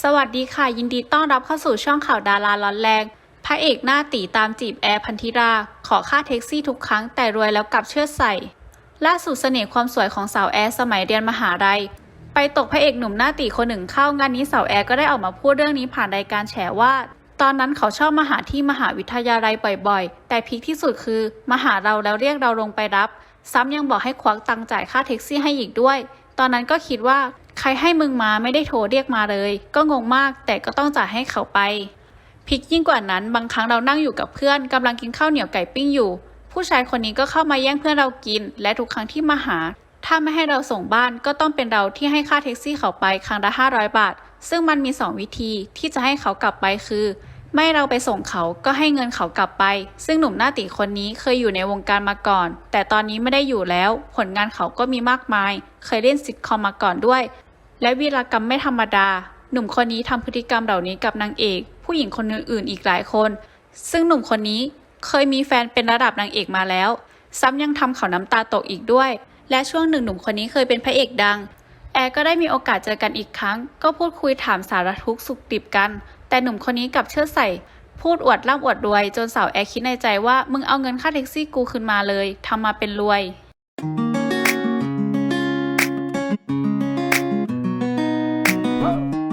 สวัสดีค่ะ ยินดีต้อนรับเข้าสู่ช่องข่าวดาราร้อนแรงพระเอกหน้าตีตามจีบแอร์พันธิรา ขอค่าแท็กซี่ทุกครั้งแต่รวยแล้วกลับเชื่อใส่ ล่าสุดเสน่ห์ความสวยของสาวแอร์สมัยเรียนมหาลัย ไปตกพระเอกหนุ่มหน้าตีคนหนึ่งเข้างานนี้สาวแอร์ก็ได้ออกมาพูดเรื่องนี้ผ่านรายการแฉว่า ตอนนั้นเขาชอบมาหาที่มหาวิทยาลัยบ่อยๆ แต่พีคที่สุดคือมาหาเราแล้วเรียกเราลงไปรับ ซ้ำยังบอกให้ควักตังค์จ่ายค่าแท็กซี่ให้อีกด้วย ตอนนั้นก็คิดว่า ใครให้มึงมาไม่ได้โทรเรียกมาเลย ก็งงมากแต่ก็ต้องจ่ายให้เขาไปพิกยิ่งกว่านั้นบางครั้งเรานั่งอยู่กับเพื่อนกำลังกินข้าวเหนียวไก่ปิ้งอยู่ ผู้ชายคนนี้ก็เข้ามาแย่งเพื่อนเรากิน และทุกครั้งที่มาหา ถ้าไม่ให้เราส่งบ้านก็ต้องเป็นเราที่ให้ค่าแท็กซี่เขาไปครั้งละ500 บาท ซึ่งมันมี 2 วิธีที่จะให้เขากลับไปคือ ไม่เราไปส่งเขาก็ให้เงินเขากลับไป ซึ่งหนุ่มหน้าตีคนนี้เคยอยู่ในวงการมาก่อน แต่ตอนนี้ไม่ได้อยู่แล้ว ผลงานเขาก็มีมากมาย เคยเล่นซิทคอมมาก่อนด้วย และวีรกรรมไม่ธรรมดา หนุ่มคนนี้ทำพฤติกรรมเหล่านี้กับนางเอก ผู้หญิงคนอื่นๆอีกหลายคน ซึ่งหนุ่มคนนี้เคยมีแฟนเป็นระดับนางเอกมาแล้ว ซ้ำยังทำเขาน้ำตาตกอีกด้วย และช่วงหนึ่งหนุ่มคนนี้เคยเป็นพระเอกดัง แอร์ก็ได้มีโอกาสเจอกันอีกครั้ง ก็พูดคุยถามสารทุกข์สุขดิบกัน แต่หนุ่มคนนี้กลับเชื่อใส่พูดอวดร่ำอวดรวย จนสาวแอร์คิดในใจว่ามึงเอาเงินค่าแท็กซี่กูคืนมาเลยทำมาเป็นรวย